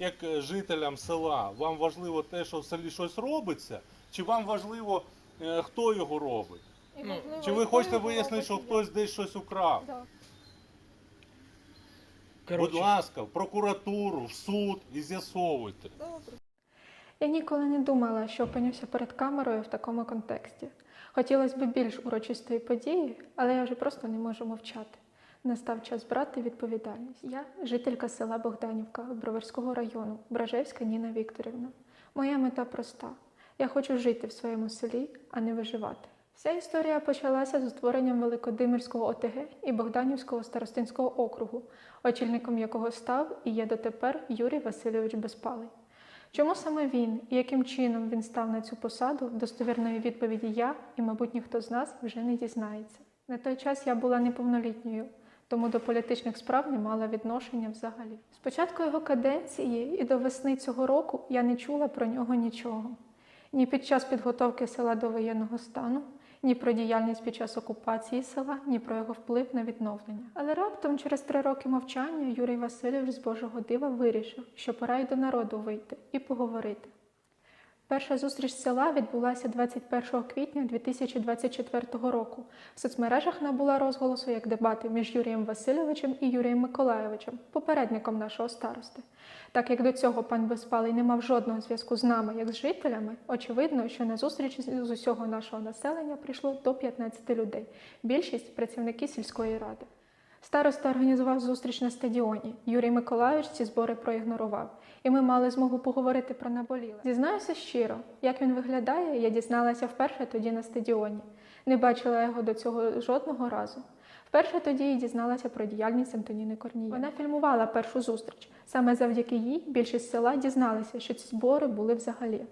Як е, жителям села, вам важливо те, що в селі щось робиться, чи вам важливо, е, хто його робить? І, Ну, можливо, чи ви хочете вияснити, що хтось десь щось украв? Да. Будь ласка, в прокуратуру, в суд і з'ясовуйте. Добре. Я ніколи не думала, що опинюся перед камерою в такому контексті. Хотілося б більш урочистої події, але я вже просто не можу мовчати. Настав час брати відповідальність. Я жителька села Богданівка Броварського району, Бражевська Ніна Вікторівна. Моя мета проста: я хочу жити в своєму селі, а не виживати. Вся історія почалася з утворенням Великодимирського ОТГ і Богданівського старостинського округу, очільником якого став і є дотепер Юрій Васильович Безпалий. Чому саме він і яким чином він став на цю посаду, достовірної відповіді я і, мабуть, ніхто з нас вже не дізнається. На той час я була неповнолітньою, тому до політичних справ не мала відношення взагалі. З початку його каденції і до весни цього року я не чула про нього нічого. Ні під час підготовки села до воєнного стану, ні про діяльність під час окупації села, ні про його вплив на відновлення. Але раптом, через три роки мовчання, Юрій Васильович з Божого дива вирішив, що пора й до народу вийти і поговорити. Перша зустріч села відбулася 21 квітня 2024 року. В соцмережах набула розголосу як дебати між Юрієм Васильовичем і Юрієм Миколайовичем, попередником нашого старости. Так як до цього пан Безпалий не мав жодного зв'язку з нами, як з жителями, очевидно, що на зустріч з усього нашого населення прийшло до 15 людей. Більшість працівники сільської ради. Староста організував зустріч на стадіоні. Юрій Миколайович ці збори проігнорував, і ми мали змогу поговорити про наболіле. Зізнаюся щиро, як він виглядає, я дізналася вперше тоді на стадіоні. Не бачила його до цього жодного разу. Вперше тоді і дізналася про діяльність Антоніни Корнієнко. Вона фільмувала першу зустріч. Саме завдяки їй більшість села дізналися, що ці збори були взагалі.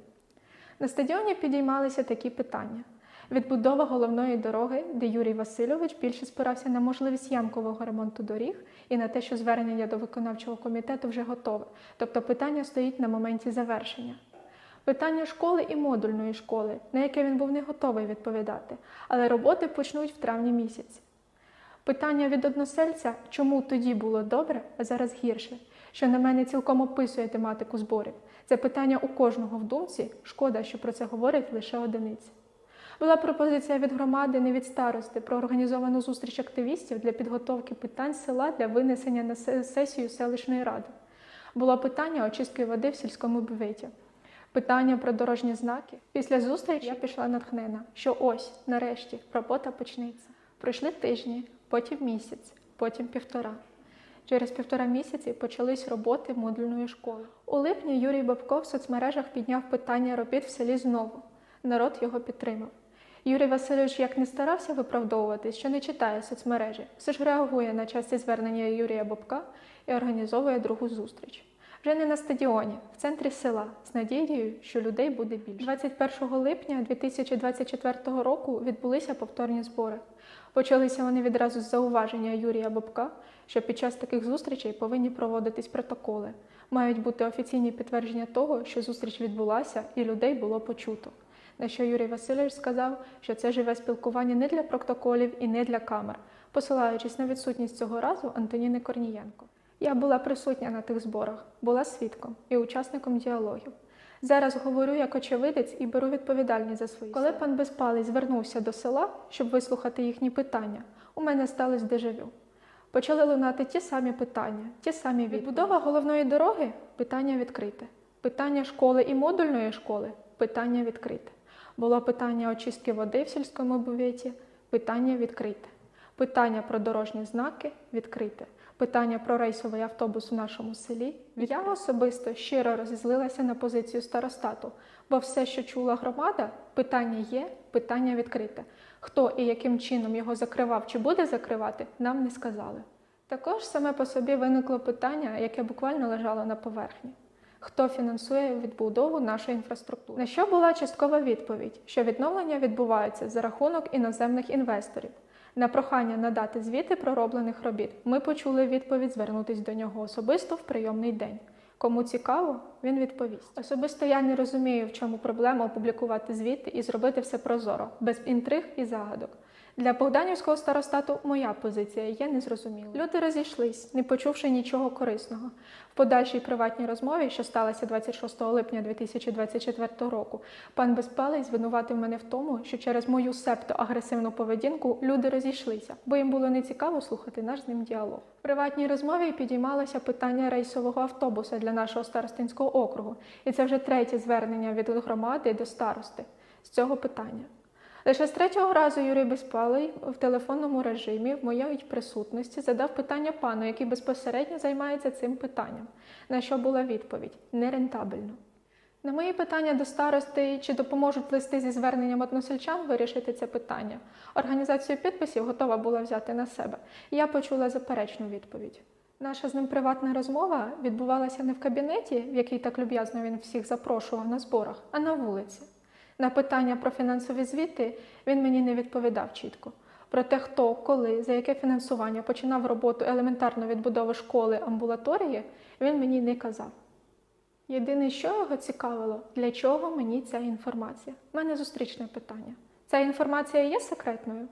На стадіоні підіймалися такі питання: відбудова головної дороги, де Юрій Васильович більше спирався на можливість ямкового ремонту доріг і на те, що звернення до виконавчого комітету вже готове, тобто питання стоїть на моменті завершення. Питання школи і модульної школи, на яке він був не готовий відповідати, але роботи почнуть в травні місяці. Питання від односельця, чому тоді було добре, а зараз гірше, що на мене цілком описує тематику зборів. Це питання у кожного в думці. Шкода, що про це говорять лише одиниці. Була пропозиція від громади, не від старости, про організовану зустріч активістів для підготовки питань села для винесення на сесію селищної ради. Було питання очистки води в сільському бюветі. Питання про дорожні знаки. Після зустрічі я пішла натхнена, що ось, нарешті, робота почнеться. Пройшли тижні, потім місяць, потім півтора. Через півтора місяці почались роботи модульної школи. У липні Юрій Бабко в соцмережах підняв питання робіт в селі знову. Народ його підтримав. Юрій Васильович як не старався виправдовуватись, що не читає соцмережі, все ж реагує на часті звернення Юрія Бабка і організовує другу зустріч. Вже не на стадіоні, в центрі села, з надією, що людей буде більше. 21 липня 2024 року відбулися повторні збори. Почалися вони відразу з зауваження Юрія Бабка, що під час таких зустрічей повинні проводитись протоколи. Мають бути офіційні підтвердження того, що зустріч відбулася і людей було почуто. На що Юрій Васильович сказав, що це живе спілкування не для протоколів і не для камер, посилаючись на відсутність цього разу Антоніни Корнієнко. Я була присутня на тих зборах, була свідком і учасником діалогів. Зараз говорю як очевидець і беру відповідальність за свої. Коли пан Безпалий звернувся до села, щоб вислухати їхні питання, у мене сталося дежавю. Почали лунати ті самі питання, ті самі відповіді. Відбудова головної дороги питання відкрите. Питання школи і модульної школи питання відкрите. Було питання очистки води в сільському бюветі, питання відкрите. Питання про дорожні знаки відкрите. Питання про рейсовий автобус у нашому селі. Я особисто щиро розізлилася на позицію старостату, бо все, що чула громада, питання є, питання відкрите. Хто і яким чином його закривав чи буде закривати, нам не сказали. Також саме по собі виникло питання, яке буквально лежало на поверхні. Хто фінансує відбудову нашої інфраструктури? На що була часткова відповідь, що відновлення відбувається за рахунок іноземних інвесторів. На прохання надати звіти пророблених робіт ми почули відповідь звернутись до нього особисто в прийомний день. Кому цікаво, він відповість. Особисто я не розумію, в чому проблема опублікувати звіти і зробити все прозоро, без інтриг і загадок. Для Богданівського старостату моя позиція є незрозумілою. Люди розійшлись, не почувши нічого корисного. В подальшій приватній розмові, що сталася 26 липня 2024 року, пан Безпалий звинуватив мене в тому, що через мою септо агресивну поведінку люди розійшлися, бо їм було нецікаво слухати наш з ним діалог. В приватній розмові підіймалося питання рейсового автобуса для нашого старостинського округу, і це вже третє звернення від громади до старости з цього питання. Лише з третього разу Юрій Безпалий в телефонному режимі в моїй присутності задав питання пану, який безпосередньо займається цим питанням, на що була відповідь нерентабельно. На мої питання до старости, чи допоможуть листи зі зверненням односельчан вирішити це питання. Організацію підписів готова була взяти на себе. Я почула заперечну відповідь. Наша з ним приватна розмова відбувалася не в кабінеті, в який так люб'язно він всіх запрошував на зборах, а на вулиці. На питання про фінансові звіти він мені не відповідав чітко. Про те, хто, коли, за яке фінансування починав роботу елементарно відбудови школи амбулаторії, він мені не казав. Єдине, що його цікавило, для чого мені ця інформація? У мене зустрічне питання. Ця інформація є секретною?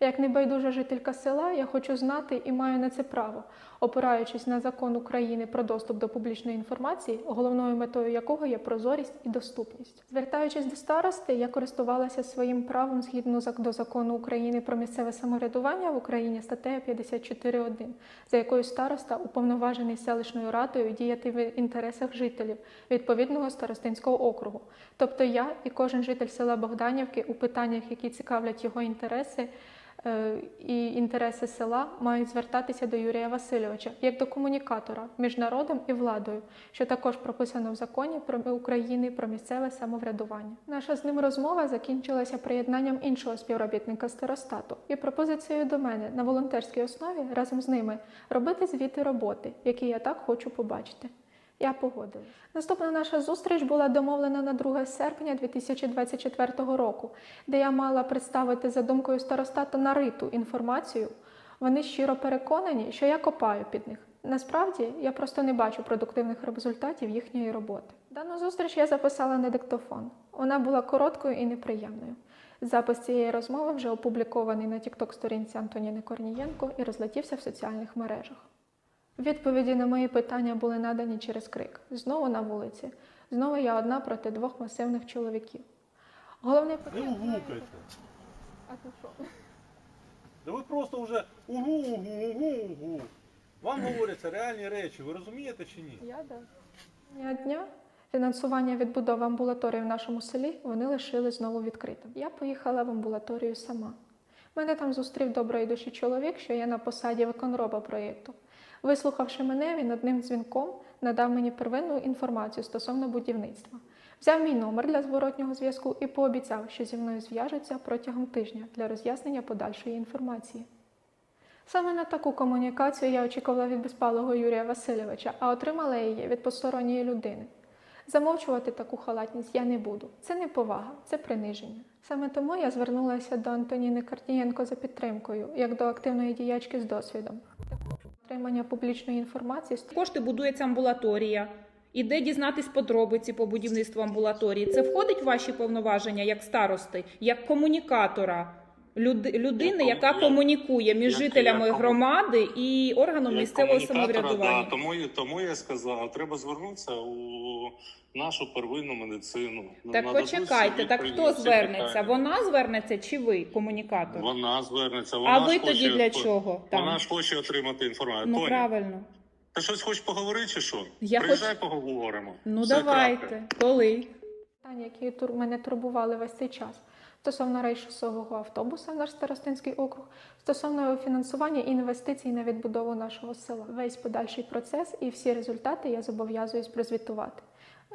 Як небайдужа жителька села, я хочу знати і маю на це право, опираючись на закон України про доступ до публічної інформації, головною метою якого є прозорість і доступність. Звертаючись до старости, я користувалася своїм правом згідно до закону України про місцеве самоврядування в Україні статтею 54.1, за якою староста уповноважений селищною радою діяти в інтересах жителів відповідного старостинського округу. Тобто я і кожен житель села Богданівки у питаннях, які цікавлять його інтереси, і інтереси села мають звертатися до Юрія Васильовича як до комунікатора між народом і владою, що також прописано в законі про України про місцеве самоврядування. Наша з ним розмова закінчилася приєднанням іншого співробітника старостату і пропозицією до мене на волонтерській основі разом з ними робити звіти роботи, які я так хочу побачити. Я погодилась. Наступна наша зустріч була домовлена на 2 серпня 2024 року, де я мала представити за думкою старостату нариту інформацію. Вони щиро переконані, що я копаю під них. Насправді я просто не бачу продуктивних результатів їхньої роботи. Дану зустріч я записала на диктофон. Вона була короткою і неприємною. Запис цієї розмови вже опублікований на тікток-сторінці Антоніни Корнієнко і розлетівся в соціальних мережах. Відповіді на мої питання були надані через крик. Знову на вулиці. Знову я одна проти двох масивних чоловіків. Головне Не питання. угукайте. А ти що? Да ви просто вже угу, угу, угу, угу. Вам говоряться реальні речі, ви розумієте чи ні? Я да. Дня дня фінансування відбудови амбулаторії в нашому селі вони лишили знову відкритим. Я поїхала в амбулаторію сама. Мене там зустрів доброї душі чоловік, що є на посаді виконроба проєкту. Вислухавши мене, він одним дзвінком надав мені первинну інформацію стосовно будівництва. Взяв мій номер для зворотнього зв'язку і пообіцяв, що зі мною зв'яжеться протягом тижня для роз'яснення подальшої інформації. Саме на таку комунікацію я очікувала від безпалого Юрія Васильовича, а отримала її від посторонньої людини. Замовчувати таку халатність я не буду. Це не повага, це приниження. Саме тому я звернулася до Антоніни Картієнко за підтримкою, як до активної діячки з досвідом. Отримання публічної інформації Кошти будується амбулаторія. І де дізнатись подробиці по будівництву амбулаторії? Це входить в ваші повноваження як старости, як комунікатора, люд- людини, Як яка кому- комунікує між як- жителями як громади і органом місцевого самоврядування. Да, тому, тому я сказав, треба звернутися у нашу первинну медицину. Так Нададуть почекайте, так хто звернеться? питання. Вона звернеться чи ви, комунікатор? Вона звернеться. а ви тоді хоче, для чого? Вона ж хоче отримати інформацію. Ну Тоня, правильно. ти щось хочеш поговорити чи що? Я Приїжджай, поговоримо. Ну Все, давайте. крапка. Коли? питання, які тур- мене турбували весь цей час. Стосовно рейсового автобуса наш старостинський округ, стосовно фінансування інвестицій на відбудову нашого села. Весь подальший процес і всі результати я зобов'язуюсь прозвітувати.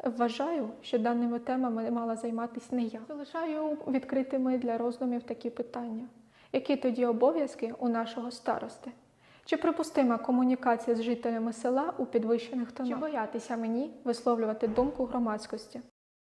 Вважаю, що даними темами мала займатися не я. Залишаю відкритими для роздумів такі питання. Які тоді обов'язки у нашого старости? Чи припустима комунікація з жителями села у підвищених тонах? Чи боятися мені висловлювати думку громадськості?